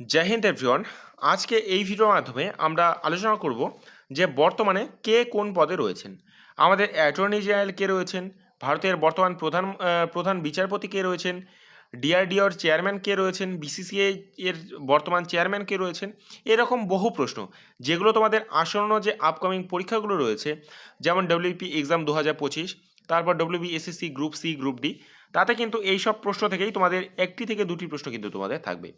জয় Hind everyone আজকে এই ভিডিওর মাধ্যমে আমরা আলোচনা করব যে বর্তমানে কে কোন পদে রয়েছেন। আমাদের অ্যাটর্নি জেনারেল কে রয়েছেন, ভারতের বর্তমান প্রধান প্রধান বিচারপতি কে রয়েছেন ডিআরডিওর চেয়ারম্যান কে রয়েছেন বিসিসিআই এর বর্তমান চেয়ারম্যান কে রয়েছেন, এরকম বহু প্রশ্ন, যেগুলো তোমাদের আসন্ন যে আপকামিং পরীক্ষাগুলো রয়েছে, যেমন ডব্লিউপি এক্সাম দু হাজার পঁচিশ, তারপর WB SSC group C group D তাতে কিন্তু এই সব প্রশ্ন থেকেই তোমাদের একটি থেকে দুটি প্রশ্ন কিন্তু তোমাদের থাকবে।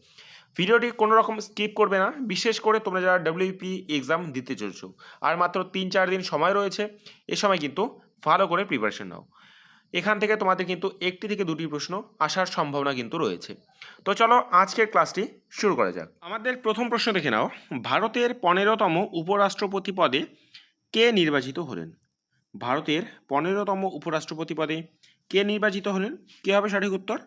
ভিডিওটি কোনো রকম স্কিপ করবে না। বিশেষ করে তোমরা যারা ডব্লিউপি এক্সাম দিতে চলছো। আর মাত্র তিন চার দিন সময় রয়েছে, এ সময় কিন্তু ভালো করে প্রিপারেশন নাও। এখান থেকে তোমাদের কিন্তু একটি থেকে দুটি প্রশ্ন আসার সম্ভাবনা কিন্তু রয়েছে। তো চলো আজকের ক্লাসটি শুরু করা যাক। আমাদের প্রথম প্রশ্ন দেখে নাও। ভারতের পনেরোতম উপরাষ্ট্রপতি পদে কে নির্বাচিত হলেন? ভারতের পনেরোতম উপরাষ্ট্রপতি পদে কে নির্বাচিত হলেন? কে হবে সঠিক উত্তর?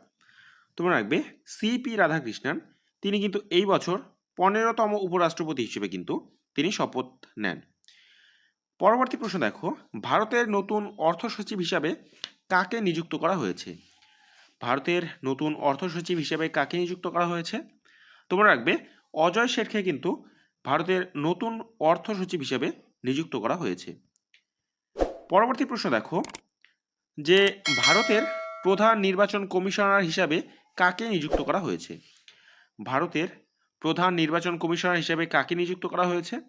তোমরা রাখবে সিপি রাধাকৃষ্ণন তিনি কিন্তু এই বছর পনেরোতম উপরাষ্ট্রপতি হিসেবে কিন্তু তিনি শপথ নেন। পরবর্তী প্রশ্ন দেখো, ভারতের নতুন অর্থ সচিব হিসাবে কাকে নিযুক্ত করা হয়েছে? ভারতের নতুন অর্থ সচিব হিসেবে কাকে নিযুক্ত করা হয়েছে? তোমরা রাখবে, অজয় শেঠকে কিন্তু ভারতের নতুন অর্থ সচিব হিসেবে নিযুক্ত করা হয়েছে। পরবর্তী প্রশ্ন দেখো, যে ভারতের প্রধান নির্বাচন কমিশনার হিসাবে কাকে নিযুক্ত করা হয়েছে? ভারতের প্রধান নির্বাচন কমিশনার হিসেবে কাকে নিযুক্ত করা হয়েছে?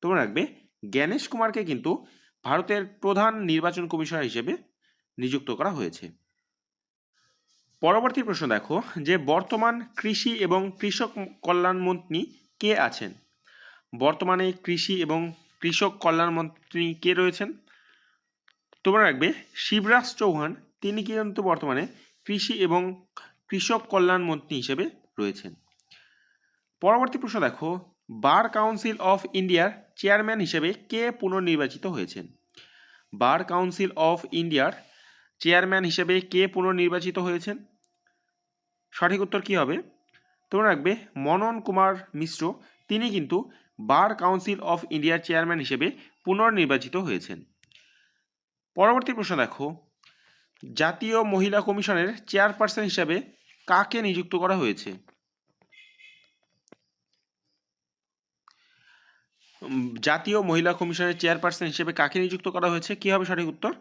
তোমরা রাখবে জ্ঞানেশ কুমারকে কিন্তু ভারতের প্রধান নির্বাচন কমিশনার হিসেবে নিযুক্ত করা হয়েছে। পরবর্তী প্রশ্ন দেখো, যে বর্তমান কৃষি এবং কৃষক কল্যাণ মন্ত্রী কে আছেন? বর্তমানে কৃষি এবং কৃষক কল্যাণ মন্ত্রী কে রয়েছেন? তোমরা রাখবে শিবরাজ চৌহান, তিনি কিন্তু বর্তমানে কৃষি এবং কৃষক কল্যাণ মন্ত্রী হিসেবে রয়েছেন। পরবর্তী প্রশ্ন দেখো। বার কাউন্সিল অফ ইন্ডিয়ার চেয়ারম্যান হিসেবে কে পুনর্নির্বাচিত হয়েছেন? বার কাউন্সিল অফ ইন্ডিয়ার চেয়ারম্যান হিসেবে কে পুনর্নির্বাচিত হয়েছেন? সঠিক উত্তর কী হবে? তোমরা রাখবে মনন কুমার মিশ্র, তিনি কিন্তু বার কাউন্সিল অফ ইন্ডিয়ার চেয়ারম্যান হিসেবে পুনর্নির্বাচিত হয়েছেন। পরবর্তী প্রশ্ন দেখো। জাতীয় মহিলা কমিশনের চেয়ারপারসন হিসাবে কাকে নিযুক্ত করা হয়েছে? জাতীয় মহিলা কমিশনের চেয়ারপারসন হিসেবে কাকে নিযুক্ত করা হয়েছে? কি হবে সঠিক উত্তর?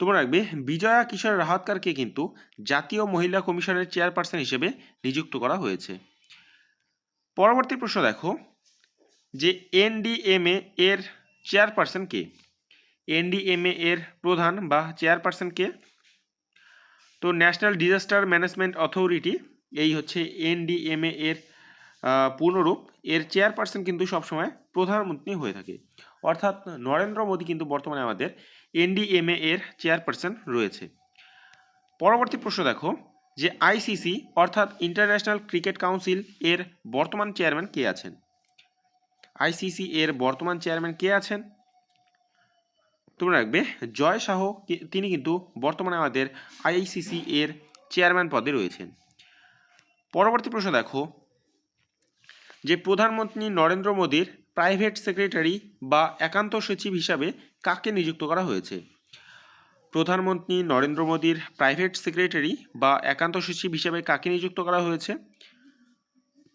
তোমরা রাখবে বিজয়া কিশোর রাহাতকারকে কিন্তু জাতীয় মহিলা কমিশনের চেয়ারপারসন হিসেবে নিযুক্ত করা হয়েছে। পরবর্তী প্রশ্ন দেখো, যে এনডিএমএ এর চেয়ারপারসন কে? এনডিএমএ এর প্রধান বা চেয়ারপারসন কে? তো ন্যাশনাল ডিজাস্টার ম্যানেজমেন্ট অথরিটি, এই হচ্ছে এনডিএমএ এর পূর্ণরূপ, এর চেয়ারপারসন কিন্তু সবসময় প্রধানমন্ত্রী হয়ে থাকে। অর্থাৎ নরেন্দ্র মোদী কিন্তু বর্তমানে আমাদের এনডিএমএ এর চেয়ারপারসন রয়েছে। পরবর্তী প্রশ্ন দেখো, যে আইসিসি অর্থাৎ ইন্টারন্যাশনাল ক্রিকেট কাউন্সিল এর বর্তমান চেয়ারম্যান কে আছেন? আইসিসি এর বর্তমান চেয়ারম্যান কে আছেন? তোমরা রাখবে জয় শাহ তিনি কিন্তু বর্তমানে আমাদের আইসিসি এর চেয়ারম্যান পদে রয়েছেন। পরবর্তী প্রশ্ন দেখো যে প্রধানমন্ত্রী নরেন্দ্র মোদীর প্রাইভেট সেক্রেটারি বা একান্ত সচিব হিসাবে কাকে নিযুক্ত করা হয়েছে? প্রধানমন্ত্রী নরেন্দ্র মোদীর প্রাইভেট সেক্রেটারি বা একান্ত সচিব হিসাবে কাকে নিযুক্ত করা হয়েছে?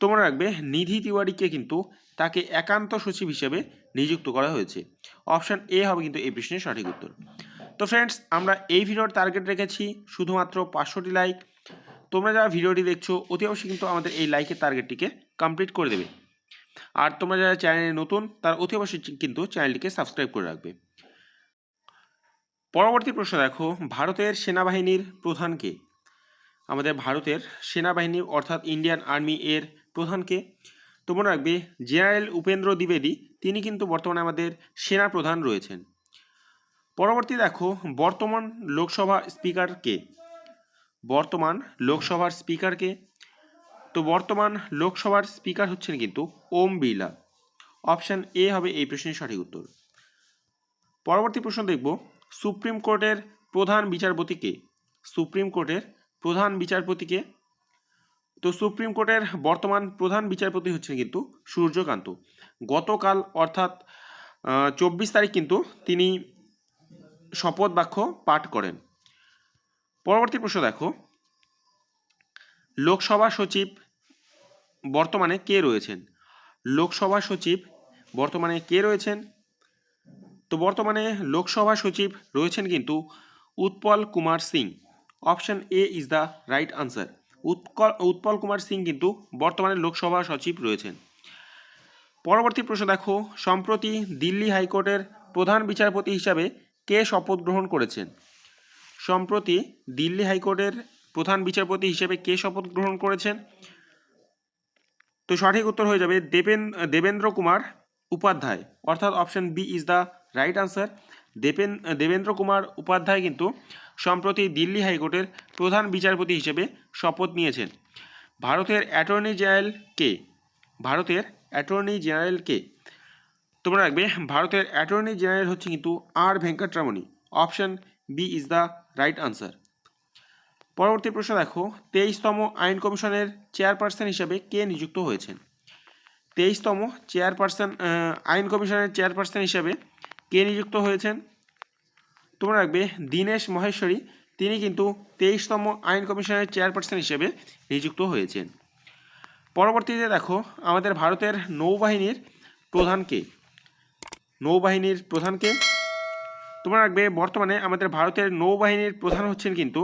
তোমরা রাখবে, নিধি তিওয়ারিকে কিন্তু তাকে একান্ত সচিব হিসেবে নিযুক্ত করা হয়েছে। অপশান এ হবে কিন্তু এই প্রশ্নের সঠিক উত্তর। তো ফ্রেন্ডস আমরা এই ভিডিওর টার্গেট রেখেছি, শুধুমাত্র পাঁচশোটি লাইক তোমরা যারা ভিডিওটি দেখছ, অতি অবশ্যই কিন্তু আমাদের এই লাইকের টার্গেটটিকে কমপ্লিট করে দেবে। আর তোমরা যারা চ্যানেলে নতুন, তারা অতি অবশ্যই কিন্তু চ্যানেলটিকে সাবস্ক্রাইব করে রাখবে। পরবর্তী প্রশ্ন দেখো, ভারতের সেনাবাহিনীর প্রধান কে? আমাদের ভারতের সেনাবাহিনী অর্থাৎ ইন্ডিয়ান আর্মি এর প্রধানকে তোমরা রাখবে, জেনারেল উপেন্দ্র দ্বিবেদী, তিনি কিন্তু বর্তমানে আমাদের সেনা প্রধান রয়েছেন। পরবর্তী দেখো, বর্তমান লোকসভা স্পিকার কে? বর্তমান লোকসভার স্পিকার কে? তো বর্তমান লোকসভার স্পিকার হচ্ছেন কিন্তু ওম বিড়লা। অপশান এ হবে এই প্রশ্নের সঠিক উত্তর। পরবর্তী প্রশ্ন দেখব, সুপ্রিম কোর্টের প্রধান বিচারপতিকে সুপ্রিম কোর্টের প্রধান বিচারপতিকে তো সুপ্রিম কোর্টের বর্তমান প্রধান বিচারপতি হচ্ছেন কিন্তু সূর্যকান্ত। গতকাল অর্থাৎ চব্বিশ তারিখ কিন্তু তিনি শপথ বাক্য পাঠ করেন। পরবর্তী প্রশ্ন দেখো লোকসভা সচিব বর্তমানে কে রয়েছেন? লোকসভা সচিব বর্তমানে কে রয়েছেন? তো বর্তমানে লোকসভা সচিব রয়েছেন কিন্তু Utpal Kumar Singh. Option A is the right answer. Utkal, Utpal Kumar Singh কিন্তু বর্তমানে লোকসভা সচিব রয়েছেন। পরবর্তী প্রশ্ন দেখো, সম্প্রতি দিল্লি হাইকোর্টের প্রধান বিচারপতি হিসাবে কে শপথ গ্রহণ করেছেন? সম্প্রতি দিল্লি হাইকোর্টের প্রধান বিচারপতি হিসেবে কে শপথ গ্রহণ করেছেন? তো সঠিক উত্তর হয়ে যাবে দেবেন, দেবেন্দ্র কুমার উপাধ্যায়। অর্থাৎ option B is the right answer Deven, Devendra Kumar Upadhyay কিন্তু সম্প্রতি দিল্লি হাইকোর্টের প্রধান বিচারপতি হিসেবে শপথ নিয়েছেন। ভারতের অ্যাটর্নি জেনারেল কে? ভারতের অ্যাটর্নি জেনারেল কে? তোমরা রাখবে ভারতের অ্যাটর্নি জেনারেল হচ্ছে কিন্তু R Venkataramani. Option B is the right answer পরবর্তী প্রশ্ন দেখো, তেইশতম আইন কমিশনের চেয়ারপারসন হিসেবে কে নিযুক্ত হয়েছেন? তেইশতম চেয়ারপারসন আইন কমিশনের চেয়ারপারসন হিসেবে কে নিযুক্ত হয়েছেন? তোমরা রাখবে দীনেশ মহেশ্বরী, তিনি কিন্তু তেইশতম আইন কমিশনের চেয়ারপারসন হিসেবে নিযুক্ত হয়েছেন। পরবর্তীতে দেখো, আমাদের ভারতের নৌবাহিনীর প্রধান কে? নৌবাহিনীর প্রধানকে তোমরা রাখবে বর্তমানে আমাদের ভারতের নৌবাহিনীর প্রধান হচ্ছেন কিন্তু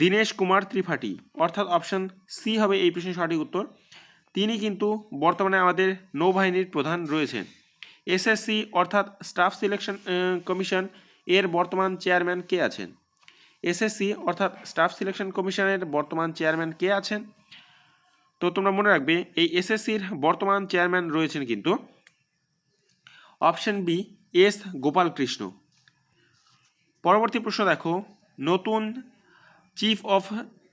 দীনেশ কুমার ত্রিপাঠী। অর্থাৎ অপশন সি হবে এই প্রশ্নের সঠিক উত্তর। তিনি কিন্তু বর্তমানে আমাদের নৌবাহিনীর প্রধান রয়েছেন। এসএসসি অর্থাৎ স্টাফ সিলেকশন কমিশন এর বর্তমান চেয়ারম্যান কে আছেন? এসএসসি অর্থাৎ স্টাফ সিলেকশন কমিশনের বর্তমান চেয়ারম্যান কে আছেন? তো তোমরা মনে রাখবে, এই এসএসসির বর্তমান চেয়ারম্যান রয়েছেন কিন্তু অপশন বি এস গোপালকৃষ্ণ। পরবর্তী প্রশ্ন দেখো, নতুন চিফ অফ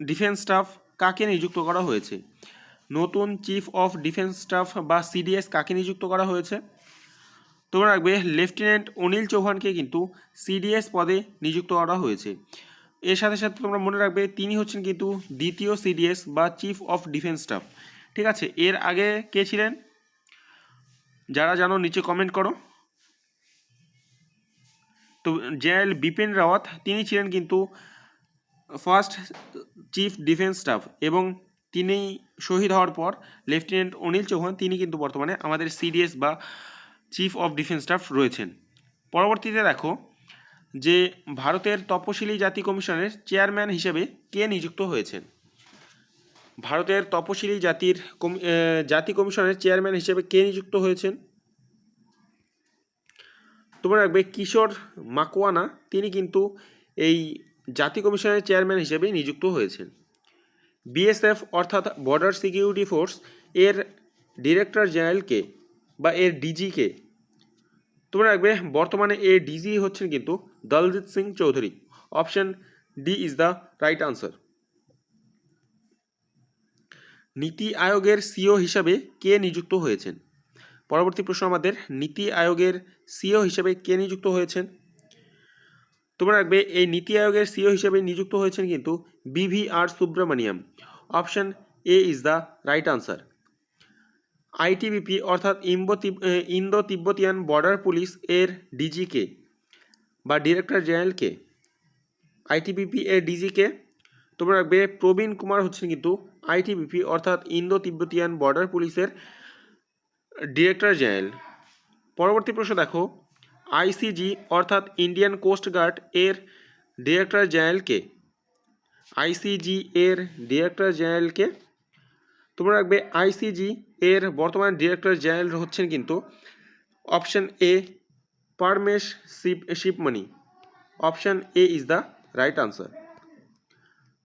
ডিফেন্স স্টাফ কাকে নিযুক্ত করা হয়েছে? নতুন চিফ অফ ডিফেন্স স্টাফ বা সিডিএস কাকে নিযুক্ত করা হয়েছে? তোমরা রাখবে লেফটেন্যান্ট অনিল চৌহানকে কিন্তু সিডিএস পদে নিযুক্ত করা হয়েছে। এর সাথে সাথে তোমরা মনে রাখবে তিনি হচ্ছেন কিন্তু দ্বিতীয় সিডিএস বা চিফ অফ ডিফেন্স স্টাফ ঠিক আছে, এর আগে কে ছিলেন? যারা জানো, নিচে কমেন্ট করো। তো জেনারেল বিপিন রাওয়াত, তিনি ছিলেন কিন্তু ফার্স্ট চিফ ডিফেন্স স্টাফ এবং তিনি শহীদ হওয়ার পর লেফটেন্যান্ট অনিল চৌহান, তিনি কিন্তু বর্তমানে আমাদের সিডিএস বা চিফ অফ ডিফেন্স স্টাফ রয়েছেন। পরবর্তীতে দেখো যে ভারতের তপশিলি জাতি কমিশনের চেয়ারম্যান হিসেবে কে নিযুক্ত হয়েছেন? ভারতের তপশিলি জাতির জাতি কমিশনের চেয়ারম্যান হিসেবে কে নিযুক্ত হয়েছেন? তোমরা রাখবে কিশোর মাকওয়ানা, তিনি কিন্তু এই জাতি কমিশনের চেয়ারম্যান হিসেবে নিযুক্ত হয়েছেন। বিএসএফ অর্থাৎ বর্ডার সিকিউরিটি ফোর্স এর ডিরেক্টর জেনারেল কে বা এর ডিজিকে। তোমরা রাখবে বর্তমানে এর ডিজি হচ্ছেন কিন্তু Daljit Singh Chowdhury. Option D is the right answer. Niti আয়োগের CO হিসাবে কে নিযুক্ত হয়েছেন? পরবর্তী প্রশ্ন আমাদের, নীতি আয়োগের সিও হিসেবে কে নিযুক্ত হয়েছেন? তোমরা রাখবে এই নীতি আয়োগের সিও হিসেবে নিযুক্ত হয়েছেন কিন্তু BVR Subrahmanyam option A is the right answer. ITBP অর্থাৎ ইম্বো ইন্দো তিব্বতিয়ান বর্ডার পুলিশ এর ডিজি কে বা ডিরেক্টর জেনারেল কে? আইটিবিপি এর ডিজি কে? তোমরা রাখবে প্রবীণ কুমার হচ্ছেন কিন্তু আইটিবিপি অর্থাৎ ইন্দো তিব্বতিয়ান বর্ডার পুলিশের ডিরেক্টর জেনারেল। পরবর্তী প্রশ্ন দেখো। আইসিজি অর্থাৎ ইন্ডিয়ান কোস্ট গার্ড এর ডিরেক্টর জেনারেল কে আইসিজি এর ডিরেক্টর জেনারেল কে তোমরা রাখবে আইসিজি এর বর্তমান ডিরেক্টর জেনারেল হচ্ছেন কিন্তু option A Paramesh sheep Sivamani option A is the right answer.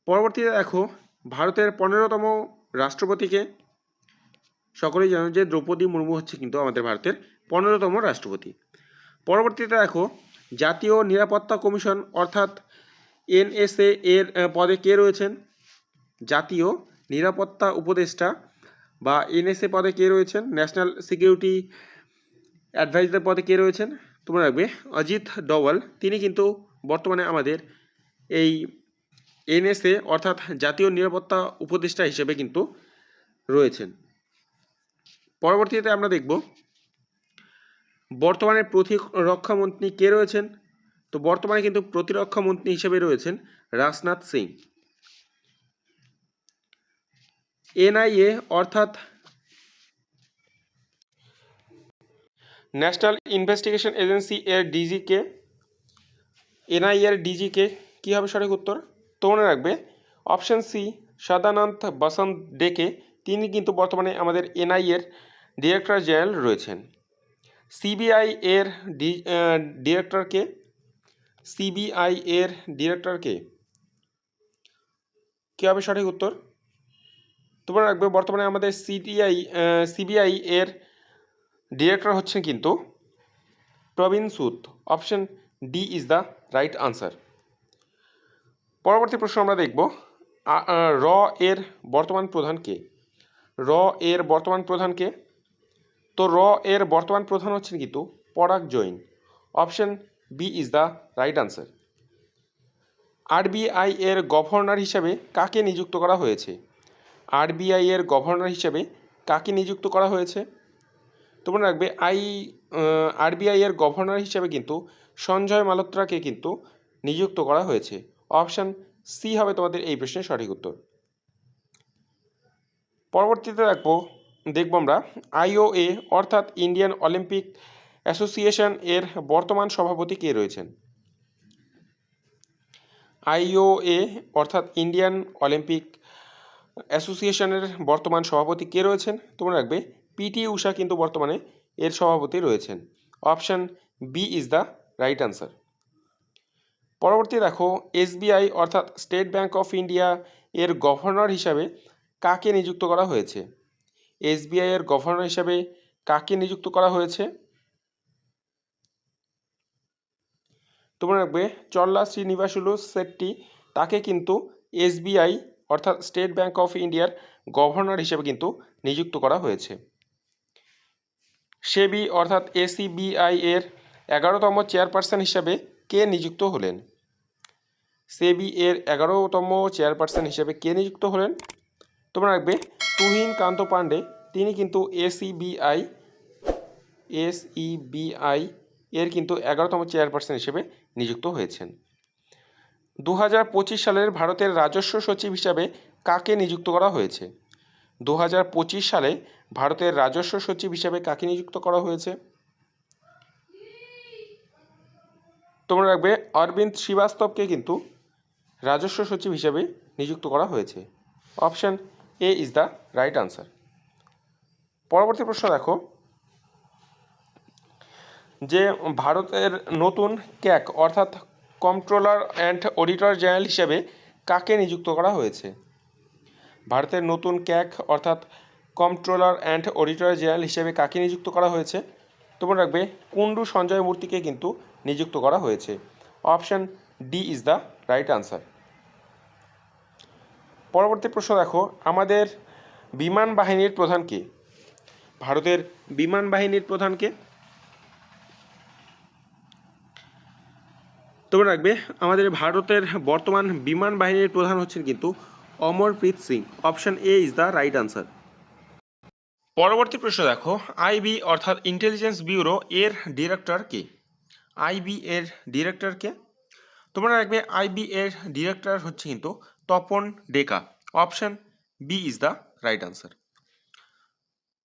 পরবর্তীতে দেখো, ভারতের পনেরোতম রাষ্ট্রপতিকে সকলেই জানো যে দ্রৌপদী মুর্মু হচ্ছে কিন্তু আমাদের ভারতের পনেরোতম রাষ্ট্রপতি। পরবর্তীতে দেখো, জাতীয় নিরাপত্তা কমিশন অর্থাৎ এনএসএ এর পদে কে রয়েছেন? জাতীয় নিরাপত্তা উপদেষ্টা বা এনএসএ পদে কে রয়েছেন? ন্যাশনাল সিকিউরিটি অ্যাডভাইজার পদে কে রয়েছেন? তোমরা রাখবে অজিত ডওয়াল তিনি কিন্তু বর্তমানে আমাদের এই এনএসএ অর্থাৎ জাতীয় নিরাপত্তা উপদেষ্টা হিসেবে কিন্তু রয়েছেন। পরবর্তীতে আমরা দেখব বর্তমানে প্রতিরক্ষা মন্ত্রী কে রয়েছেন? তো বর্তমানে কিন্তু প্রতিরক্ষা মন্ত্রী হিসেবে রয়েছেন রাজনাথ সিং। এনআইএ অর্থাৎ ন্যাশনাল ইনভেস্টিগেশন এজেন্সি এর ডিজিকে এনআইএ এর ডিজিকে কী হবে সঠিক উত্তর? তো মনে রাখবে, অপশান সি, সদানন্দ বসন্ত ডেকে, তিনি কিন্তু বর্তমানে আমাদের এনআইএর এর ডিরেক্টর জেনারেল রয়েছেন। সিবিআই এর ডিরেক্টরকে সিবিআই এর ডিরেক্টরকে কী? হবে সঠিক উত্তর? তোমরা রাখবে, বর্তমানে আমাদের সিটিআই সিবিআই এর ডিরেক্টর হচ্ছেন কিন্তু Praveen Sood option D is the right answer. পরবর্তী প্রশ্ন আমরা দেখব র এর বর্তমান প্রধান কে? র এর বর্তমান প্রধান কে? তো র এর বর্তমান প্রধান হচ্ছেন কিন্তু Parag Jain. Option B is the right answer RBI এর গভর্নর হিসাবে কাকে নিযুক্ত করা হয়েছে? আরবিআই এর গভর্নর হিসাবে কাকে নিযুক্ত করা হয়েছে? তোমরা রাখবে আই আরবিআই এর গভর্নর হিসাবে কিন্তু সঞ্জয় মালোত্রাকে কিন্তু নিযুক্ত করা হয়েছে। অপশান সি হবে তোমাদের এই প্রশ্নের সঠিক উত্তর। পরবর্তীতে রাখব দেখব আমরা। আইওএ অর্থাৎ ইন্ডিয়ান অলিম্পিক অ্যাসোসিয়েশন এর বর্তমান সভাপতি কে রয়েছেন? আইওএ অর্থাৎ ইন্ডিয়ান অলিম্পিক অ্যাসোসিয়েশনের বর্তমান সভাপতি কে রয়েছেন? তোমরা রাখবে পিটি উষা কিন্তু বর্তমানে এর সভাপতি রয়েছেন। Option B is the right answer পরবর্তী দেখো এসবিআই অর্থাৎ স্টেট ব্যাংক অফ ইন্ডিয়া এর গভর্নর হিসাবে কাকে নিযুক্ত করা হয়েছে? এসবিআই এর গভর্নর হিসাবে কাকে নিযুক্ত করা হয়েছে? তোমরা রাখবে চল্লা শ্রীনিবাসুলু সেট্টি তাকে কিন্তু এসবিআই অর্থাৎ স্টেট ব্যাংক অফ ইন্ডিয়ার গভর্নর হিসেবে কিন্তু নিযুক্ত করা হয়েছে। সেবি অর্থাৎ এসিবিআই এর এগারোতম চেয়ারপারসন হিসাবে কে নিযুক্ত হলেন? সেবি এর এগারোতম চেয়ারপারসন হিসেবে কে নিযুক্ত হলেন? তোমরা রাখবে তুহিন কান্ত পাণ্ডে তিনি কিন্তু এসিবিআই এসইবিআই এর কিন্তু এগারোতম চেয়ারপারসন হিসেবে নিযুক্ত হয়েছেন। দু হাজার পঁচিশ সালের ভারতের রাজস্ব সচিব হিসাবে কাকে নিযুক্ত করা হয়েছে? দু হাজার পঁচিশ সালে ভারতের রাজস্ব সচিব হিসাবে কাকে নিযুক্ত করা হয়েছে? তোমরা রাখবে অরবিন্দ শ্রীবাস্তবকে কিন্তু রাজস্ব সচিব হিসাবে নিযুক্ত করা হয়েছে। Option A is the right answer পরবর্তী প্রশ্ন দেখো। যে ভারতের নতুন ক্যাক, অর্থাৎ কন্ট্রোলার অ্যান্ড অডিটর জেনারেল হিসেবে কাকে নিযুক্ত করা হয়েছে? ভারতের নতুন ক্যাক, অর্থাৎ কন্ট্রোলার অ্যান্ড অডিটর জেনারেল হিসেবে কাকে নিযুক্ত করা হয়েছে? তোমরা রাখবে কুন্ডু সঞ্জয় মূর্তিকে কিন্তু নিযুক্ত করা হয়েছে। Option D is the right answer পরবর্তী প্রশ্ন দেখো, আমাদের বিমান বাহিনীর প্রধান কে? ভারতের বিমান বাহিনীর প্রধানকে তোমরা রাখবে আমাদের ভারতের বর্তমান বিমান বাহিনীর প্রধান হচ্ছেন কিন্তু Amarpreet Singh. Option A is the right answer পরবর্তী প্রশ্ন দেখো আইবি অর্থাৎ ইন্টেলিজেন্স ব্যুরো এর ডিরেক্টর কে? আইবি এর ডিরেক্টর কে? তোমরা রাখবে আইবি এর ডিরেক্টর হচ্ছে কিন্তু Tapan Deka. Option B is the right answer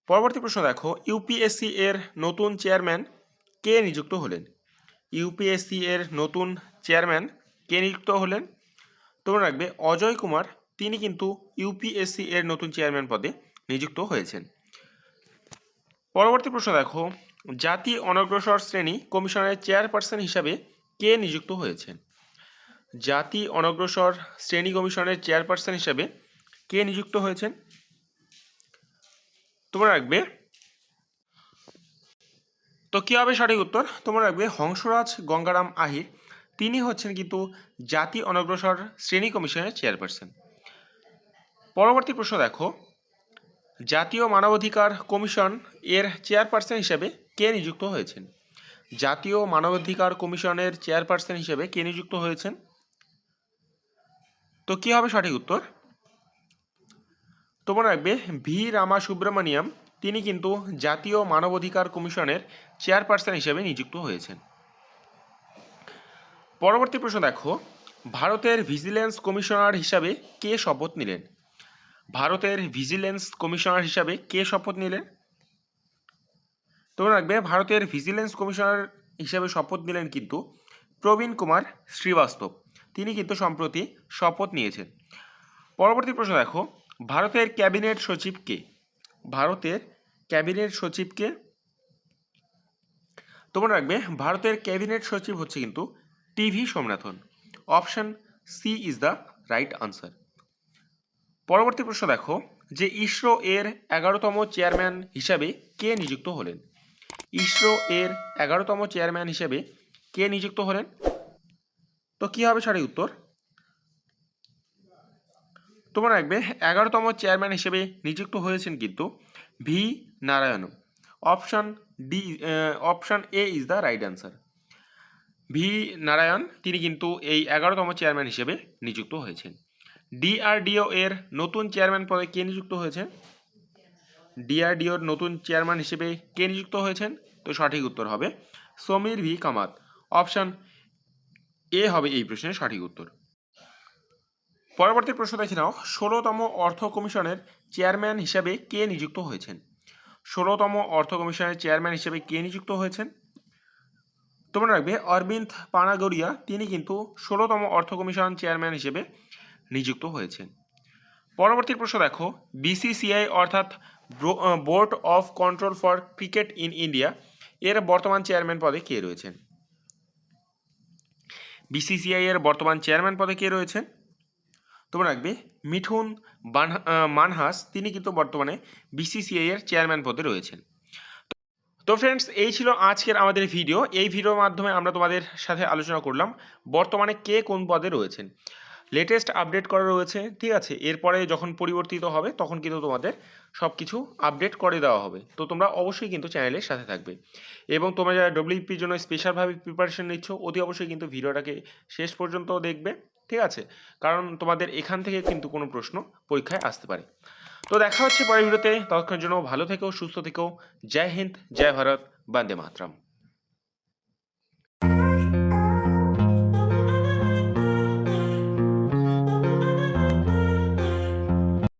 পরবর্তী প্রশ্ন দেখো ইউপিএসসি এর নতুন চেয়ারম্যান কে নিযুক্ত হলেন? ইউপিএসসি এর নতুন চেয়ারম্যান কে নিযুক্ত হলেন? তোমরা রাখবে অজয় কুমার, তিনি কিন্তু ইউপিএসসি এর নতুন চেয়ারম্যান পদে নিযুক্ত হয়েছেন। পরবর্তী প্রশ্ন দেখো জাতি অনগ্রসর শ্রেণি কমিশনের চেয়ারপারসন হিসাবে কে নিযুক্ত হয়েছেন? জাতি অনগ্রসর শ্রেণি কমিশনের চেয়ারপারসন হিসাবে কে নিযুক্ত হয়েছেন? তোমরা রাখবে। তো কী হবে সঠিক উত্তর? তোমরা রাখবে হংসরাজ গঙ্গারাম আহির। তিনি হচ্ছেন কিন্তু জাতি অনগ্রসর শ্রেণি কমিশনের চেয়ারপারসন। পরবর্তী প্রশ্ন দেখো। জাতীয় মানবাধিকার কমিশন এর চেয়ারপারসন হিসেবে কে নিযুক্ত হয়েছেন? জাতীয় মানবাধিকার কমিশনের চেয়ারপারসন হিসেবে কে নিযুক্ত হয়েছেন? তো কী হবে সঠিক উত্তর? তোমরা রাখবে, ভি রামা সুব্রমণিয়াম তিনি কিন্তু জাতীয় মানবাধিকার কমিশনের চেয়ারপারসন হিসেবে নিযুক্ত হয়েছেন। পরবর্তী প্রশ্ন দেখো, ভারতের ভিজিলেন্স কমিশনার হিসাবে কে শপথ নিলেন? ভারতের ভিজিলেন্স কমিশনার হিসাবে কে শপথ নিলেন? তোমরা রাখবে, ভারতের ভিজিলেন্স কমিশনার হিসাবে শপথ নিলেন কিন্তু প্রবীণ কুমার শ্রীবাস্তব। তিনি কিন্তু সম্প্রতি শপথ নিয়েছেন। পরবর্তী প্রশ্ন দেখো, ভারতের ক্যাবিনেট সচিবকে ভারতের ক্যাবিনেট সচিবকে তোমরা রাখবে ভারতের ক্যাবিনেট সচিব হচ্ছে কিন্তু TV Somanathan. Option C is the right answer. পরবর্তী প্রশ্ন দেখো, যে ইসরো এর এগারোতম চেয়ারম্যান হিসাবে কে নিযুক্ত হলেন? ইসরো এর এগারোতম চেয়ারম্যান হিসেবে কে নিযুক্ত হলেন? তো কী হবে সঠিক উত্তর? তোমরা রাখবে এগারোতম চেয়ারম্যান হিসেবে নিযুক্ত হয়েছেন কিন্তু V. Narayan. Option D option A is the right answer. V. Narayan, তিনি কিন্তু এই এগারোতম চেয়ারম্যান হিসেবে নিযুক্ত হয়েছেন। ডিআরডিও এর নতুন চেয়ারম্যান পদে কে নিযুক্ত হয়েছেন ডিআরডিওর নতুন চেয়ারম্যান হিসেবে কে নিযুক্ত হয়েছেন? তো সঠিক উত্তর হবে Sameer V. Kamath. Option A হবে এই প্রশ্নের সঠিক উত্তর। পরবর্তী প্রশ্ন দেখে নাও, ষোলোতম অর্থ কমিশনের চেয়ারম্যান হিসেবে কে নিযুক্ত হয়েছেন? ষোলোতম অর্থ কমিশনের চেয়ারম্যান হিসেবে কে নিযুক্ত হয়েছেন? তোমরা রাখবে অরবিন্দ পানাগড়িয়া, তিনি কিন্তু ষোলোতম অর্থ কমিশন চেয়ারম্যান হিসেবে নিযুক্ত হয়েছেন। পরবর্তী প্রশ্ন দেখো বিসিসিআই অর্থাৎ board of control for cricket in India, এর বর্তমান চেয়ারম্যান পদে কে রয়েছেন? বিসিসিআই এর বর্তমান চেয়ারম্যান পদে কে রয়েছেন? তোমরা রাখবে, মিঠুন মানহাস, তিনি কিন্তু বর্তমানে বিসিসিআই এর চেয়ারম্যান পদে রয়েছেন। তো ফ্রেন্ডস এই ছিল আজকের আমাদের ভিডিও এই ভিডিওর মাধ্যমে আমরা তোমাদের সাথে আলোচনা করলাম, বর্তমানে কে কোন পদে রয়েছেন। লেটেস্ট আপডেট করা রয়েছে, ঠিক আছে? এরপরে যখন পরিবর্তিত হবে, তখন কিন্তু তোমাদের সব কিছু আপডেট করে দেওয়া হবে। তো তোমরা অবশ্যই কিন্তু চ্যানেলের সাথে থাকবে। এবং তোমরা যারা ডব্লিউপির জন্য স্পেশালভাবে প্রিপারেশন নিচ্ছ, অতি অবশ্যই কিন্তু ভিডিওটাকে শেষ পর্যন্ত দেখবে, ঠিক আছে? কারণ তোমাদের এখান থেকে কিন্তু কোনো প্রশ্ন পরীক্ষায় আসতে পারে। তো দেখা হচ্ছে পরের ভিডিওতে। ততক্ষণের জন্য ভালো থেকো, সুস্থ থেকো। জয় হিন্দ, জয় ভারত, বন্দে মাতরম।